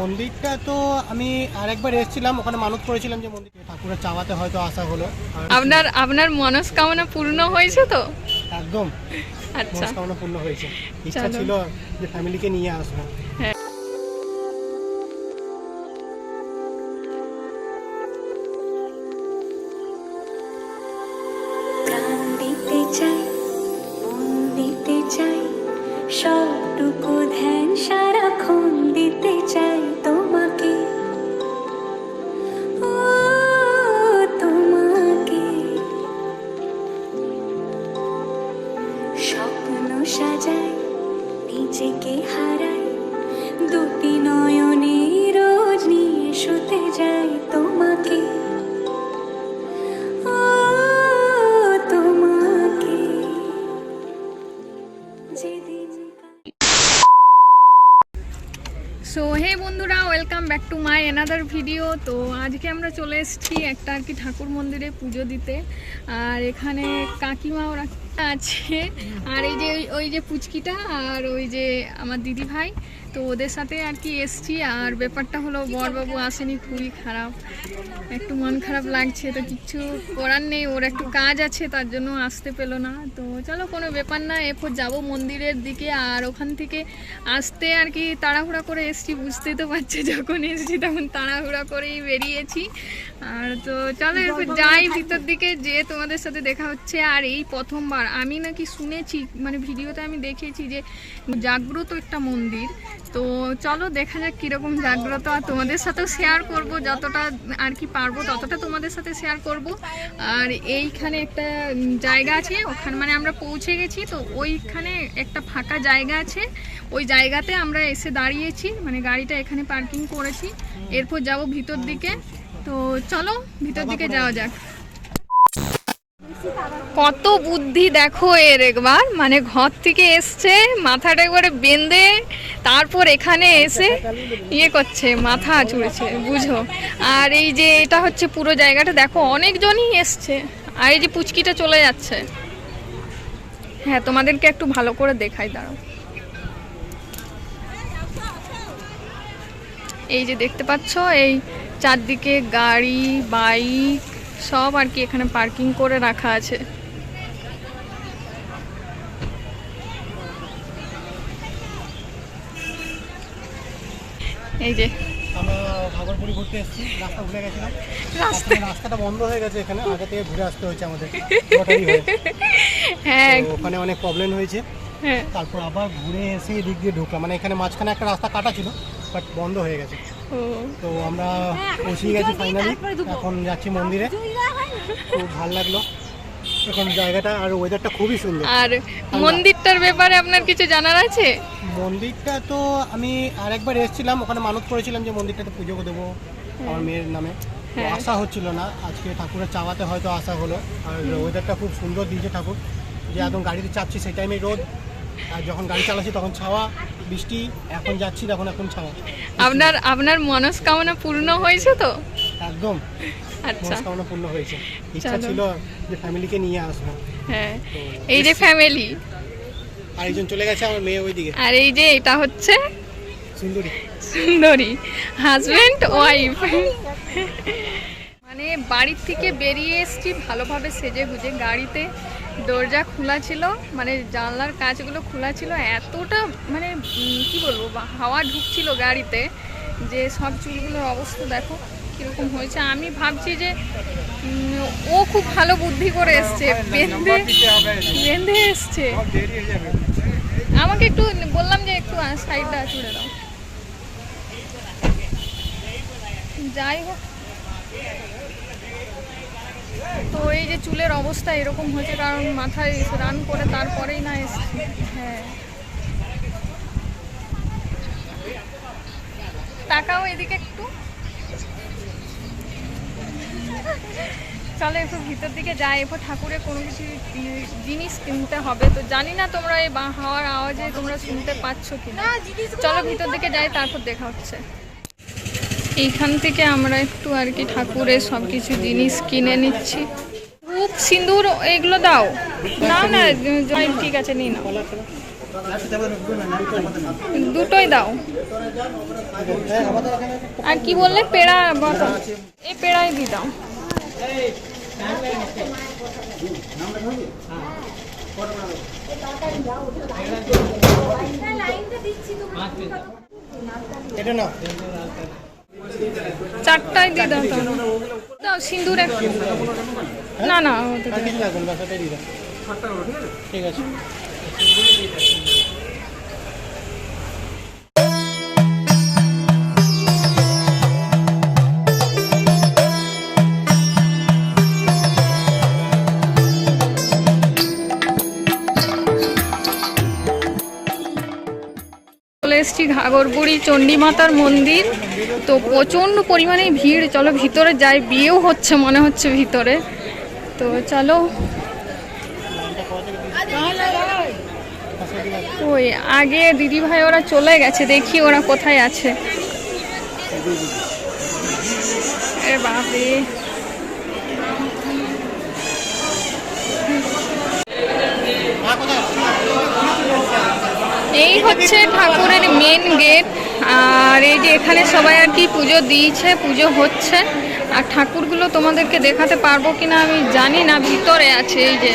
মন্দিরটা তো আমি আরেকবার এসেছিলাম ওখানে মানত করেছিলাম যে মন্দির ঠাকুরের চাওয়াতে হয়তো আসা হলো। আপনার আপনার মনস্কামনা পূর্ণ হয়েছে তো? একদম। আচ্ছা। মনস্কামনা পূর্ণ হয়েছে। ইচ্ছা ছিল যে ফ্যামিলিকে নিয়ে আসব। ভিডিও, তো আজকে আমরা চলে এসেছি একটা আর কি ঠাকুর মন্দিরে পুজো দিতে। আর এখানে কাকিমা ওরা আছে। আর এই যে, ওই- ওই যে পুচকিটা আর ওই যে আমার দিদি ভাই তো ওদের সাথে আর কি এসছি, আর ব্যাপারটা হলো বরবাবু আসেনি, খুবই খারাপ। একটু মন খারাপ লাগছে, তো কিচ্ছু করার নেই, ওর একটু কাজ আছে, তার জন্য আসতে পেল না। তো চলো, কোনো ব্যাপার না, এরপর যাব মন্দিরের দিকে, আর ওখান থেকে আসতে আর কি তাড়াহুড়া করে এসছি, বুঝতেই তো পারছে, যখন এসছি তখন তাড়াহুড়া করেই বেরিয়েছি। আর তো চলো, এরপর যাই ভিতর দিকে যে তোমাদের সাথে দেখা হচ্ছে। আর এই প্রথমবার আমি নাকি শুনেছি মানে ভিডিওতে আমি দেখেছি যে জাগ্রত একটা মন্দির তো চলো দেখা যাক কীরকম জাগ্রত আর তোমাদের সাথেও শেয়ার করব, যতটা আর কি পারব ততটা তোমাদের সাথে শেয়ার করব। আর এইখানে একটা জায়গা আছে, ওখানে মানে আমরা পৌঁছে গেছি, তো ওইখানে একটা ফাঁকা জায়গা আছে। ওই জায়গাতে আমরা এসে দাঁড়িয়েছি মানে গাড়িটা এখানে পার্কিং করেছি। এরপর যাব ভিতর দিকে। তো চলো ভিতর দিকে যাওয়া যাক। কত বুদ্ধি দেখো এর একবার। মানে ঘর থেকে এসছে, মাথাটা একবারে বেঁধে, তারপর এখানে এসে ইয়ে করছে, মাথা চুড়েছে বুঝো। আর এই যে এটা হচ্ছে পুরো জায়গাটা, দেখো অনেকজনই এসছে। আর এই যে পুচকিটা চলে যাচ্ছে। হ্যাঁ তোমাদেরকে একটু ভালো করে দেখাই, দাঁড়াও। এই যে দেখতে পাচ্ছ, এই চারদিকে গাড়ি, বাইক সব আর কি এখানে পার্কিং করে রাখা আছে। এই যে। ঘুরতে এসেছি রাস্তা ভুলে গেছিলাম। রাস্তা। রাস্তাটা বন্ধ হয়ে গেছে এখানে আগে থেকে ঘুরে আসতে হয়েছে আমাদের হ্যাঁ। ওখানে অনেক প্রবলেম হয়েছে। হ্যাঁ। তারপর আবার ঘুরে এসে এদিক দিয়ে ঢুকলাম। মানে এখানে মাঝখানে একটা রাস্তা কাটা ছিল বাট বন্ধ হয়ে গেছে। তো আমরা পৌঁছে গেছি ফাইনালি এখন যাচ্ছি মন্দিরে। খুব ভালো লাগল। এখন জায়গাটা আর ওয়েদারটা খুবই সুন্দর। আর মন্দিরটার ব্যাপারে আপনার কিছু জানার আছে? মন্দিরটা তো আমি আরেকবার এসেছিলাম ওখানে মানত করেছিলাম যে মন্দিরটাতে পুজো দেবো আমার মেয়ের নামে। হ্যাঁ। আসা হচ্ছিল না আজকে ঠাকুরের চাওয়াতে হয়তো আশা হলো। আর ওয়েদারটা খুব সুন্দর দিয়েছে ঠাকুর। যে একদম গাড়িতে চাপছি সেই টাইমে রোদ। আর যখন গাড়ি চালাচ্ছি তখন ছাওয়া বৃষ্টি এখন যাচ্ছি তখন এখন ছাওয়া। আপনার আপনার মনস্কামনা পূর্ণ হয়েছে তো? একদম। আচ্ছা। মনস্কামনা পূর্ণ হয়েছে। ইচ্ছা ছিল যে ফ্যামিলিকে নিয়ে আসব। হ্যাঁ। এই যে ফ্যামিলি। আর একজন চলে গেছে আমার মেয়ে ওইদিকে। আর এই যে এটা হচ্ছে? সুন্দরী। সুন্দরী। হাজবেন্ড ওয়াইফ মানে বাড়ির থেকে বেরিয়ে এসছি ভালোভাবে সেজে গুজে। গাড়িতে দরজা খোলা ছিল মানে জানলার কাঁচগুলো খোলা ছিল। এতটা মানে কি বলব হাওয়া ঢুকছিল গাড়িতে যে সব চুলগুলোর অবস্থা দেখো কীরকম হয়েছে। আমি ভাবছি যে ও খুব ভালো বুদ্ধি করে এসছে। বেঁধে বেঁধে এসছে। আমাকে একটু বললাম যে একটু সাইডটা ছুড়ে দাও। যাই হোক তো এই যে চুলের অবস্থা এরকম হয়েছে কারণ মাথায় রান করে তারপরেই না এসছি। হ্যাঁ। তাকাও এদিকে একটু। চলো একটু ভিতর দিকে যাই এরপর ঠাকুরের কোনো কিছু জিনিস কিনতে হবে। তো জানি না তোমরা এই বা- হাওয়ার আওয়াজে তোমরা শুনতে পাচ্ছ কিনা। চলো ভিতর দিকে যাই তারপর দেখা হচ্ছে। এইখান থেকে আমরা একটু আর কি ঠাকুরের সব কিছু জিনিস কিনে নিচ্ছি। ধূপ সিঁদুর, এগুলো দাও। না না ঠিক আছে নিই নাও। দুটোই দাও। আর কি বললে? পেড়া বটো এই পেড়াই দি দাও। এটা না চারটাই দিয়ে দাও দাও সিঁদুর এক না না ঠিক আছে। এসেছি ঘাগরবুড়ি চণ্ডী মাতার মন্দির। তো প্রচণ্ড পরিমাণে ভিড়। চলো ভিতরে যাই, বিয়েও হচ্ছে মনে হচ্ছে ভিতরে। তো চলো। ওই, আগে দিদি ভাই ওরা চলে গেছে, দেখি ওরা কোথায় আছে। এ বাপরে। এই হচ্ছে ঠাকুরের মেন গেট আর এই যে এখানে সবাই আর কি পুজো দিয়েছে, পুজো হচ্ছে। আর ঠাকুরগুলো তোমাদেরকে দেখাতে পারব কিনা আমি জানি না, ভিতরে আছে এই যে।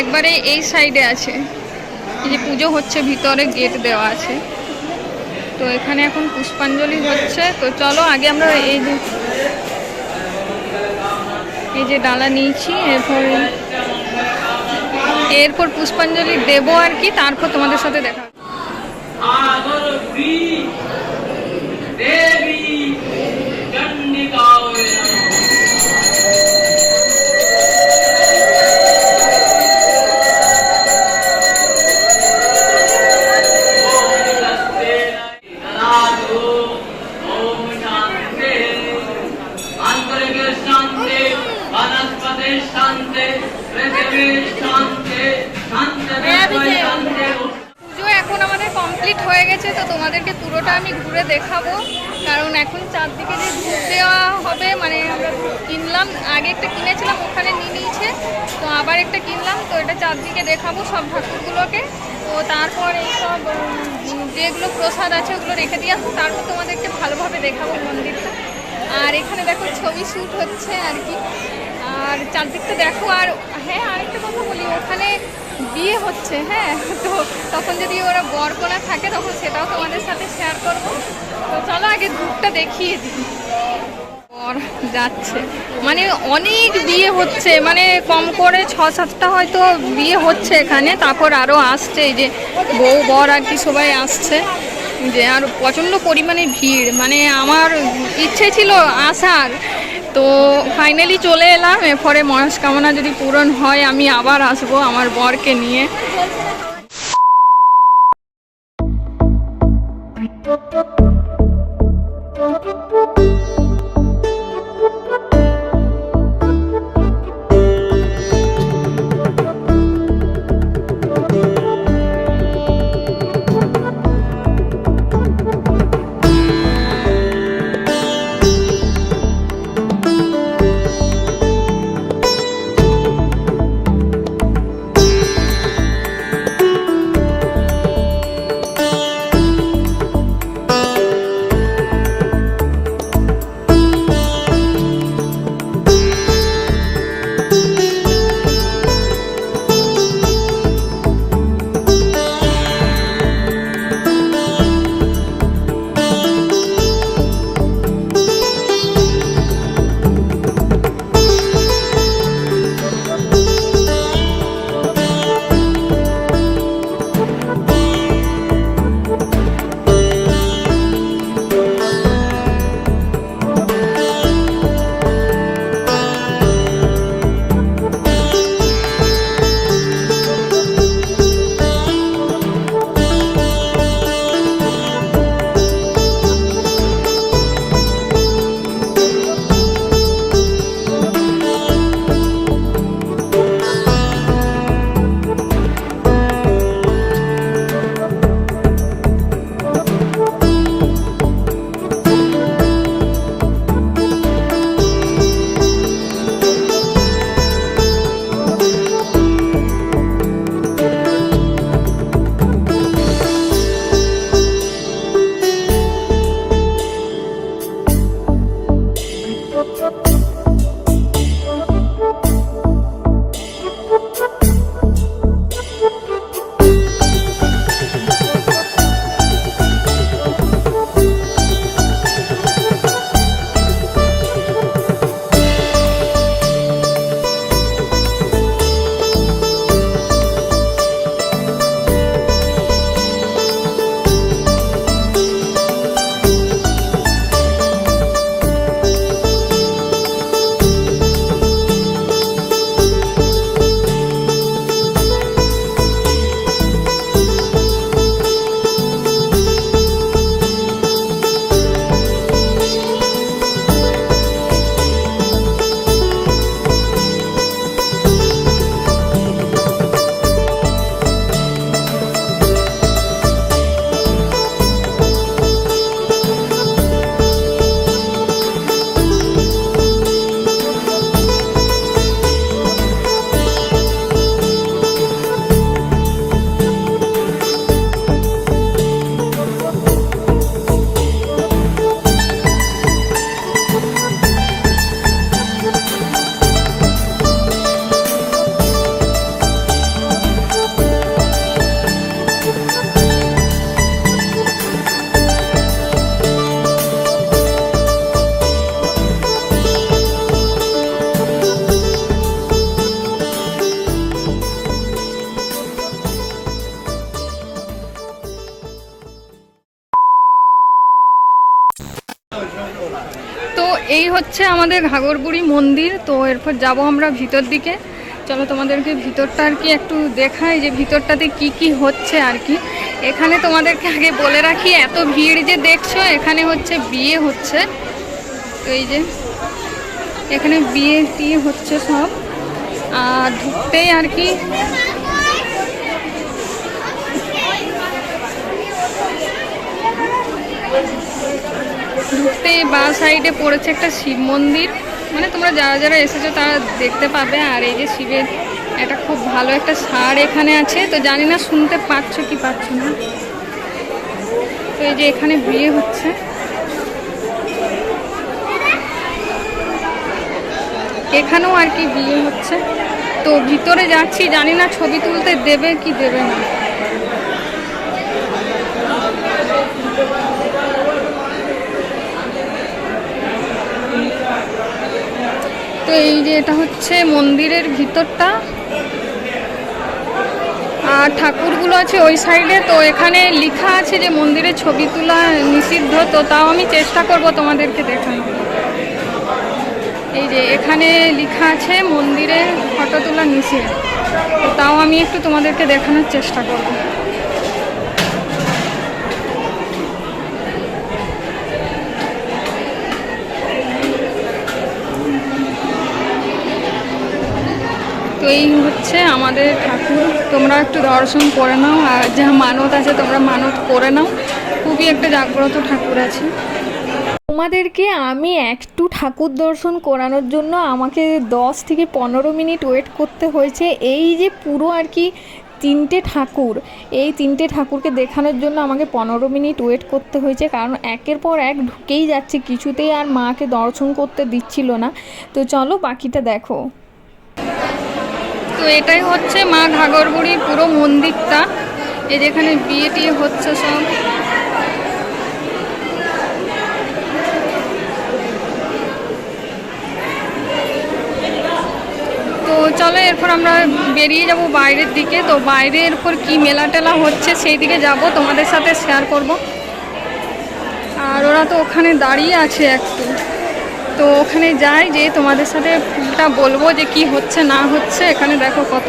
একবারে এই সাইডে আছে। এই যে পুজো হচ্ছে, ভিতরে গেট দেওয়া আছে। তো এখানে এখন পুষ্পাঞ্জলি হচ্ছে। তো চলো, আগে আমরা এই যে এই যে ডালা নিয়েছি, এরপর এরপর পুষ্পাঞ্জলি দেব আর কি তারপর তোমাদের সাথে দেখা Thank you. পুজো এখন আমাদের কমপ্লিট হয়ে গেছে, তো তোমাদেরকে পুরোটা আমি ঘুরে দেখাবো। কারণ এখন চারদিকে যে ধূপ দেওয়া হবে মানে আমরা কিনলাম, আগে একটা কিনেছিলাম, ওখানে নিয়ে নিয়েছে, তো আবার একটা কিনলাম, তো এটা চারদিকে দেখাবো সব ঠাকুরগুলোকে। তো তারপর এইসব যেগুলো প্রসাদ আছে, ওগুলো রেখে দিয়ে আসব। তারপর তোমাদেরকে ভালোভাবে দেখাবো মন্দিরটা। আর এখানে দেখো, ছবি শ্যুট হচ্ছে আর কি। আর চারদিকটা দেখো, আর হ্যাঁ আরেকটা কথা বলি, ওখানে বিয়ে হচ্ছে হ্যাঁ তো তখন যদি ওরা বর বরকলা থাকে, তখন সেটাও তোমাদের সাথে শেয়ার করব। তো চলো আগে ধূপটা দেখিয়ে দিই। বর যাচ্ছে। মানে অনেক বিয়ে হচ্ছে মানে কম করে ছ সাতটা হয়তো বিয়ে হচ্ছে এখানে, তারপর আরও আসছে, এই যে বউ, বর আর কি সবাই আসছে। যে আর প্রচণ্ড পরিমাণে ভিড় মানে আমার ইচ্ছে ছিল আসার তো ফাইনালি চলে এলাম, এরপরে মনস্কামনা যদি পূরণ হয়, আমি আবার আসব আমার বরকে নিয়ে। আমাদের ঘাগরবুড়ি মন্দির, তো এরপর যাব আমরা ভিতর দিকে। চলো তোমাদেরকে ভিতরটা আর কি একটু দেখাই যে ভিতরটাতে কি কি হচ্ছে আর কি। এখানে তোমাদেরকে আগে বলে রাখি, এত ভিড় যে দেখছ, এখানে হচ্ছে বিয়ে হচ্ছে। তো এই যে, এখানে বিয়ে টিয়ে হচ্ছে সব। আর ঢুকতেই আর কি ঢুকতেই বা সাইডে পড়েছে একটা শিব মন্দির। মানে তোমরা যারা যারা এসেছ তারা দেখতে পাবে। আর এই যে শিবের একটা খুব ভালো একটা সার এখানে আছে। তো জানি না, শুনতে পাচ্ছ কি পাচ্ছ না। তো এই যে এখানে বিয়ে হচ্ছে। এখানেও আর কি বিয়ে হচ্ছে। তো ভিতরে যাচ্ছি, জানি না ছবি তুলতে দেবে কি দেবে না। তো এই যে এটা হচ্ছে মন্দিরের ভিতরটা। আর ঠাকুরগুলো আছে ওই সাইডে, তো এখানে লেখা আছে যে মন্দিরে ছবি তোলা নিষিদ্ধ, তো তাও আমি চেষ্টা করব তোমাদেরকে দেখানো এই যে এখানে লেখা আছে মন্দিরে ফটো তোলা নিষেধ তো তাও আমি একটু তোমাদেরকে দেখানোর চেষ্টা করব। তো এই হচ্ছে আমাদের ঠাকুর। তোমরা একটু দর্শন করে নাও, আর যা মানত আছে তোমরা মানত করে নাও। খুবই একটা জাগ্রত ঠাকুর আছে। তোমাদেরকে আমি একটু ঠাকুর দর্শন করানোর জন্য আমাকে দশ থেকে পনেরো মিনিট ওয়েট করতে হয়েছে। এই যে পুরো আর কি তিনটে ঠাকুর, এই তিনটে ঠাকুরকে দেখানোর জন্য আমাকে পনেরো মিনিট ওয়েট করতে হয়েছে। কারণ একের পর এক ঢুকেই যাচ্ছে, কিছুতেই আর মাকে দর্শন করতে দিচ্ছিল না। তো চলো বাকিটা দেখো। তো এটাই হচ্ছে মা ঘাগরবুড়ির পুরো মন্দিরটা। এই যেখানে বিয়ে টিয়ে হচ্ছে সব। তো চলো, এরপর আমরা বেরিয়ে যাব বাইরের দিকে। তো বাইরে এরপর কি মেলা টেলা হচ্ছে সেই দিকে যাব, তোমাদের সাথে শেয়ার করব। আর ওরা তো ওখানে দাঁড়িয়ে আছে একটু। তো ওখানে যাই যে তোমাদের সাথে ফুলটা বলব যে কি হচ্ছে, না হচ্ছে, এখানে দেখো কত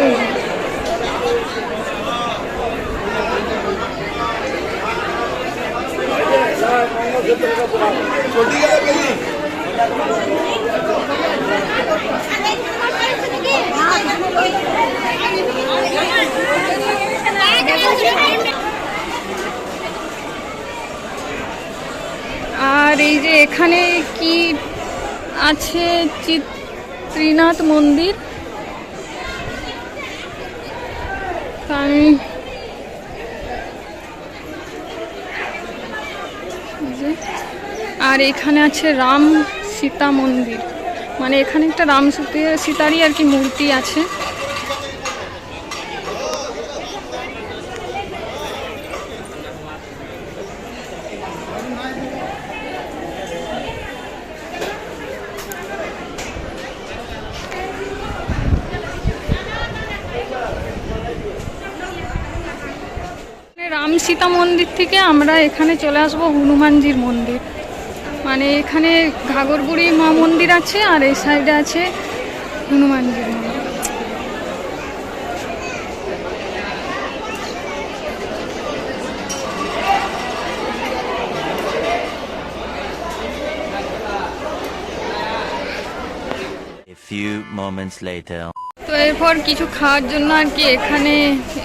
আর এই যে এখানে কি আছে চিত্রীনাথ মন্দির। আর এখানে আছে রাম সীতা মন্দির। মানে এখানে একটা রাম সীতা- সীতারই আর কি মূর্তি আছে রাম সীতা মন্দির থেকে আমরা এখানে চলে আসব হনুমানজির মন্দির মানে এখানে ঘাগরবুড়ি মা মন্দির আছে আর এই সাইডে আছে হনুমানজির মন্দির few moments later. তো এরপর কিছু খাওয়ার জন্য আর কি এখানে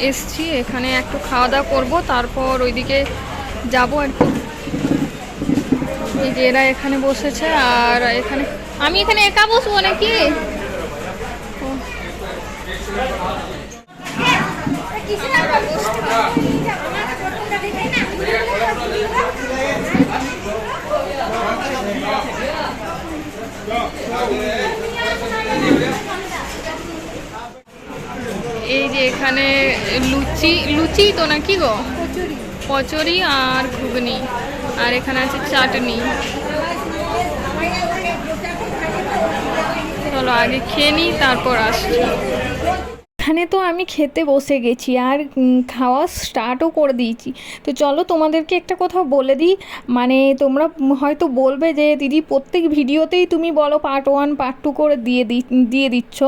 এসছি। এখানে একটু খাওয়া দাওয়া করব, তারপর ওইদিকে যাব আর কি। এই যে এরা এখানে বসেছে, আর এখানে আমি এখানে একা বসবো নাকি ও। এই যে এখানে লুচি লুচি তো না কি গো? কচুরি। আর ঘুগনি। আর এখানে আছে চাটনি। চলো আগে খেয়ে নিই তারপর আসছি। এখানে তো আমি খেতে বসে গেছি আর খাওয়া স্টার্টও করে দিয়েছি। তো চলো তোমাদেরকে একটা কথা বলে দিই। মানে তোমরা হয়তো বলবে যে, দিদি, প্রত্যেক ভিডিওতেই তুমি বলো পার্ট ওয়ান পার্ট টু করে দিয়ে দিয়ে দিচ্ছ।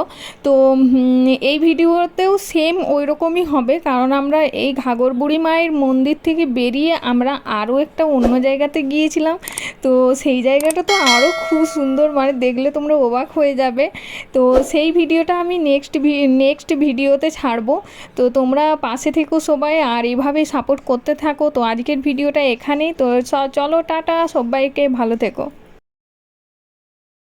তো এই ভিডিওতেও সেম ওই রকমই হবে। কারণ আমরা এই ঘাগর বুড়ি মায়ের মন্দির থেকে বেরিয়ে আমরা আরও একটা অন্য জায়গাতে গিয়েছিলাম। তো সেই জায়গাটা তো আরও খুব সুন্দর। মানে দেখলে তোমরা অবাক হয়ে যাবে। তো সেই ভিডিওটা আমি নেক্সট ভি নেক্সট ভিডিওতে ছাড়বো। তো তোমরা পাশে থেকো সবাই, আর এইভাবেই সাপোর্ট করতে থাকো। তো আজকের ভিডিওটা এখানেই। তো চলো, টাটা, সবাইকে ভালো থেকো।